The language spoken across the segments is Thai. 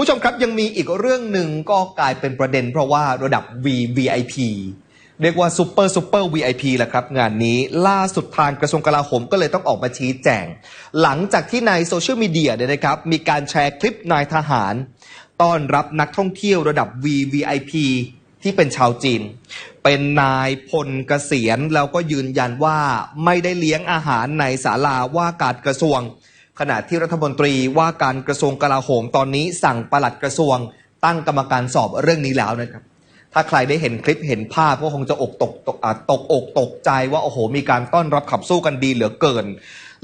ผู้ชมครับยังมีอีกเรื่องหนึ่งก็กลายเป็นประเด็น เพราะว่าระดับ VVIP เรียกว่าซูเปอร์ซูเปอร์ VIP แหละครับ งานนี้ล่าสุดทางกระทรวงกลาโหมก็เลยต้องออกมาชี้แจง หลังจากที่ในโซเชียลมีเดียเนี่ยนะครับ มีการแชร์คลิปนายทหาร ต้อนรับนักท่องเที่ยวระดับ VVIP ที่เป็นชาวจีน เป็นนายพลเกษียณแล้วก็ยืนยันว่าไม่ได้เลี้ยงอาหารในศาลาว่าการกระทรวง ขณะที่รัฐมนตรีว่าการกระทรวงกลาโหมตอนนี้สั่งปลัดกระทรวง ตั้งกรรมการสอบเรื่องนี้แล้วนะครับ ถ้าใครได้เห็นคลิปเห็นภาพก็คงจะอกตกตกอ่าตกอกตกใจว่าโอ้โห มีการต้อนรับขับสู้กันดีเหลือเกิน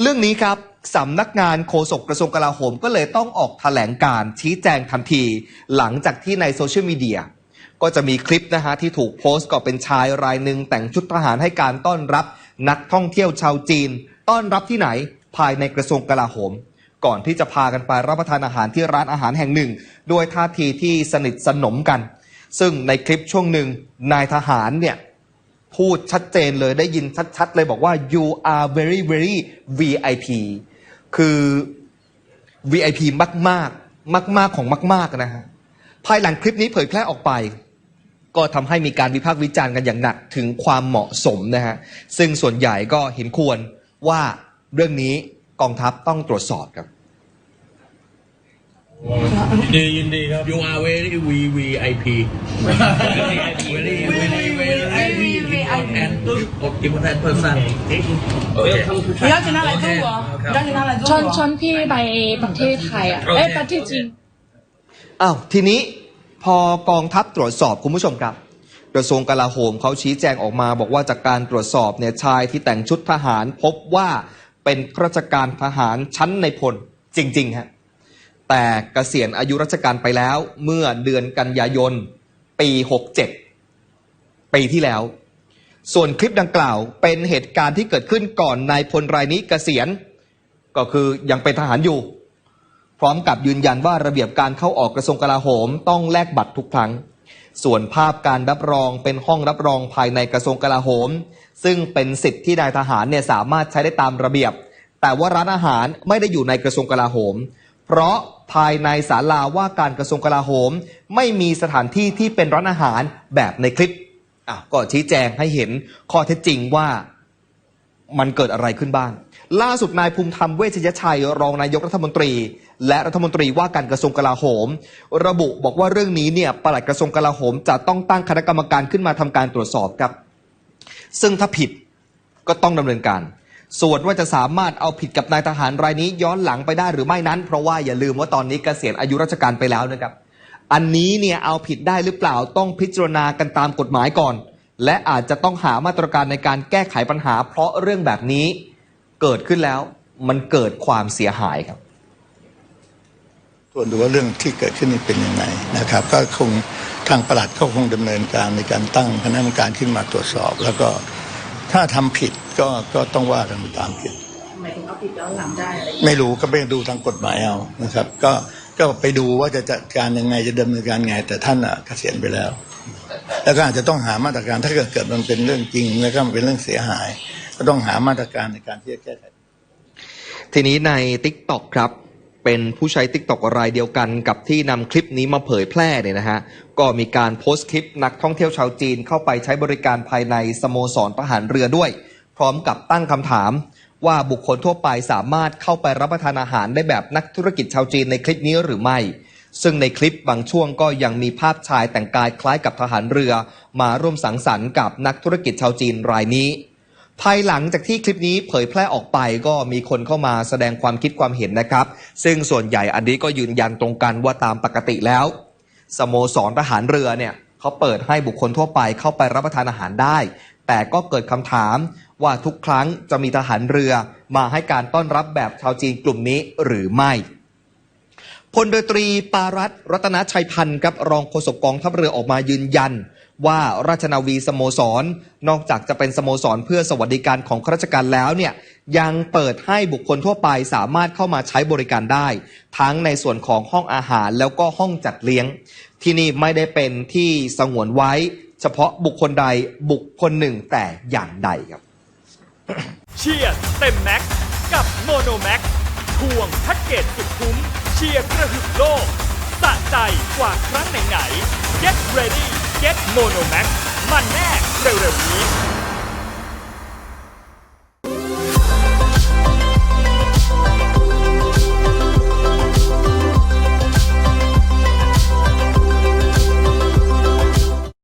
เรื่องนี้ครับสำนักงานโฆษกกระทรวงกลาโหมก็เลยต้องออกแถลงการชี้แจงทันที หลังจากที่ในโซเชียลมีเดียก็จะมีคลิปนะฮะที่ถูกโพสต์ก็เป็นชายรายหนึ่งแต่งชุดทหารให้การต้อนรับ นักท่องเที่ยวชาวจีน ต้อนรับที่ไหน ภายในกระทรวงกลาโหม ก่อนที่จะพากันไปรับประทานอาหารที่ร้านอาหารแห่งหนึ่ง ด้วยท่าทีที่สนิทสนมกัน ซึ่งในคลิปช่วงหนึ่งนายทหารเนี่ยพูดชัดเจนเลยได้ยินชัดๆเลยบอกว่า you are very very VIP คือ VIP มากมากมากมากของมาก ๆ นะฮะ ภายหลังคลิปนี้เผยแพร่ออกไป ก็ทำให้มีการวิพากษ์วิจารณ์กันอย่างหนักถึงความเหมาะสมนะฮะ ซึ่งส่วนใหญ่ก็เห็นควรว่า เรื่องนี้กองทัพต้องตรวจสอบครับ ดียินดีครับ You are very VVIP. very very very important important person. Okay. 你邀请他来中国，你邀请他来中 ชวน 国 ช。วนพี่ไปประเทศไทยอ่ะ เอ้ยประเทศจีน อ้าวทีนี้พอกองทัพตรวจสอบคุณผู้ชมครับ กระทรวงกลาโหมเขาชี้แจงออกมา บอกว่าจากการตรวจสอบเนี่ยชายที่แต่งชุดทหาร พบว่า เป็นข้าราชการทหารชั้นในพลจริงๆฮะแต่เกษียณอายุราชการไปแล้วเมื่อเดือนกันยายน ปี 67 ปีที่แล้ว ส่วนคลิปดังกล่าวเป็นเหตุการณ์ที่เกิดขึ้นก่อนนายพลรายนี้เกษียณ ก็คือยังเป็นทหารอยู่ พร้อมกับยืนยันว่าระเบียบการเข้าออกกระทรวงกลาโหมต้องแลกบัตรทุกครั้ง ส่วนภาพการรับรองเป็นห้องรับรองภายในกระทรวงกลาโหม ซึ่งเป็นสิทธิ์ที่นายทหารเนี่ยสามารถใช้ได้ตามระเบียบ แต่ว่าร้านอาหารไม่ได้อยู่ในกระทรวงกลาโหม เพราะภายในศาลาว่าการกระทรวงกลาโหม ไม่มีสถานที่ที่เป็นร้านอาหารแบบในคลิปอะก็ชี้แจงให้เห็นข้อเท็จจริงว่ามันเกิดอะไรขึ้นบ้าง ล่าสุดนายภูมิธรรมเวชยชัยรองนายกรัฐมนตรีและรัฐมนตรีว่าการกระทรวงกลาโหม ระบุบอกว่าเรื่องนี้เนี่ยปลัดกระทรวงกลาโหม จะต้องตั้งคณะกรรมการขึ้นมาทำการตรวจสอบครับ ซึ่งถ้าผิดก็ต้องดำเนินการ ส่วนว่าจะสามารถเอาผิดกับนายทหารรายนี้ย้อนหลังไปได้หรือไม่นั้น เพราะว่าอย่าลืมว่าตอนนี้เกษียณอายุราชการไปแล้วนะครับ อันนี้เนี่ยเอาผิดได้หรือเปล่าต้องพิจารณากันตามกฎหมายก่อน และอาจจะต้องหามาตรการในการแก้ไขปัญหา เพราะเรื่องแบบนี้เกิดขึ้นแล้วมันเกิดความเสียหายครับ ตรวจดูว่าเรื่องที่เกิดขึ้นนี่เป็นยังไงนะครับ ก็คงทางประหลัดก็คงดำเนินการในการตั้งคณะกรรมการขึ้นมาตรวจสอบ แล้วก็ถ้าทำผิดก็ก็ต้องว่ากันตามผิดหมายถึงเอาผิดย้อนหลังได้อะไรไม่รู้ก็ไปดูทางกฎหมายเอานะครับ ก็ก็ไปดูว่าจะจัดการยังไงจะดำเนินการไง แต่ท่านอะเกษียณไปแล้ว แล้วก็อาจจะต้องหามาตรการถ้าเกิดเกิดมันเป็นเรื่องจริงแล้วก็มันเป็นเรื่องเสียหาย ก็ต้องหามาตรการในการที่จะแก้ไขทีนี้ใน TikTok ครับ เป็นผู้ใช้ TikTok รายเดียวกันกับที่นำคลิปนี้มาเผยแพร่เนี่ยนะฮะ ก็มีการโพสต์คลิปนักท่องเที่ยวชาวจีนเข้าไปใช้บริการภายในสโมสรทหารเรือด้วย พร้อมกับตั้งคำถาม ว่าบุคคลทั่วไปสามารถเข้าไปรับประทานอาหารได้แบบนักธุรกิจชาวจีนในคลิปนี้หรือไม่ ซึ่งในคลิปบางช่วงก็ยังมีภาพชายแต่งกายคล้ายกับทหารเรือ มาร่วมสังสรรค์กับนักธุรกิจชาวจีนรายนี้ ภายหลังจากที่คลิปนี้เผยแพร่ออกไปก็มีคนเข้ามาแสดงความคิดความเห็นนะครับ ซึ่งส่วนใหญ่อันนี้ก็ยืนยันตรงกันว่าตามปกติแล้ว สโมสรทหารเรือเนี่ยเขาเปิดให้บุคคลทั่วไปเข้าไปรับประทานอาหารได้ แต่ก็เกิดคำถามว่าทุกครั้งจะมีทหารเรือมาให้การต้อนรับแบบชาวจีนกลุ่มนี้หรือไม่พลเรือตรีปารัตรัตนชัยพันธ์ครับรองโฆษกกองทัพเรือออกมายืนยัน ว่าราชนาวีสโมสร นอกจากจะเป็นสโมสรเพื่อสวัสดิการของข้าราชการแล้วเนี่ยยังเปิดให้บุคคลทั่วไปสามารถเข้ามาใช้บริการได้ ทั้งในส่วนของห้องอาหารแล้วก็ห้องจัดเลี้ยง ที่นี่ไม่ได้เป็นที่สงวนไว้ เฉพาะบุคคลใดบุคคลหนึ่งแต่อย่างใดครับ เชียร์เต็มแม็กซ์กับโมโนแม็กทวงแพ็กเกจสุดคุ้มเชียร์กระหึ่มโลกสะครั้งไหนๆ Get ready Get Mono Max มันแน่เร็วๆนี้